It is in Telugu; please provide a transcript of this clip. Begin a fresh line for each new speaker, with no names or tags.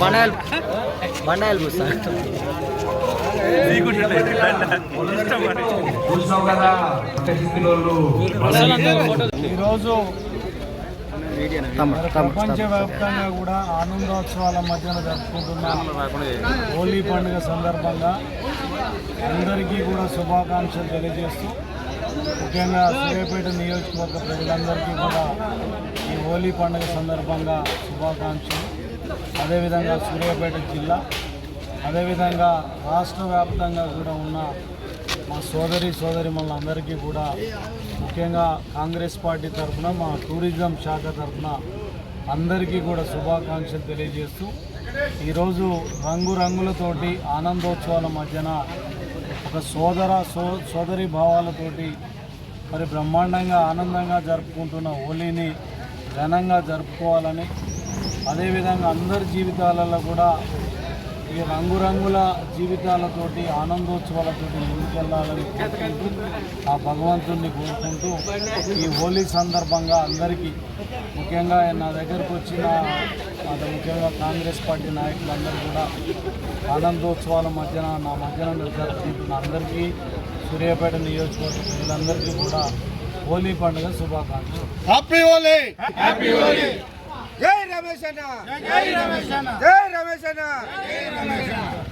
బండాయలు బండాయలు
ఈరోజు ప్రపంచవ్యాప్తంగా కూడా ఆనందోత్సవాల మధ్యన జరుపుకుంటున్న హోలీ పండుగ సందర్భంగా అందరికీ కూడా శుభాకాంక్షలు తెలియజేస్తూ ముఖ్యంగా సూర్యాపేట నియోజకవర్గ ప్రజలందరికీ కూడా ఈ హోలీ పండుగ సందర్భంగా శుభాకాంక్షలు. అదేవిధంగా సూర్యాపేట జిల్లా అదేవిధంగా రాష్ట్ర వ్యాప్తంగా కూడా ఉన్న మా సోదరి సోదరి మనందరికీ కూడా ముఖ్యంగా కాంగ్రెస్ పార్టీ తరఫున మా టూరిజం శాఖ తరఫున అందరికీ కూడా శుభాకాంక్షలు తెలియజేస్తూ ఈరోజు రంగురంగులతోటి ఆనందోత్సవాల మధ్యన ఒక సోదర సో సోదరి భావాలతోటి మరి బ్రహ్మాండంగా ఆనందంగా జరుపుకుంటున్న హోలీని ఘనంగా జరుపుకోవాలని అదేవిధంగా అందరి జీవితాలలో కూడా ఈ రంగురంగుల జీవితాలతోటి ఆనందోత్సవాలతోటి ముందుకెళ్ళాలని కోరుకుంటూ ఆ భగవంతుడిని కోరుకుంటూ ఈ హోలీ సందర్భంగా అందరికీ ముఖ్యంగా నా దగ్గరకు వచ్చిన అంటే ముఖ్యంగా కాంగ్రెస్ పార్టీ నాయకులందరూ కూడా ఆనందోత్సవాల మధ్యన నా మధ్యన జరుపుకుంటున్న అందరికీ సూర్యాపేట నియోజకవర్గ ప్రజలందరికీ కూడా హోలీ పండుగ శుభాకాంక్షలు.
Happy Holi happy Holi జై రమేష్ అన్న జై రమేష్ అన్న జై రమేష్ అన్న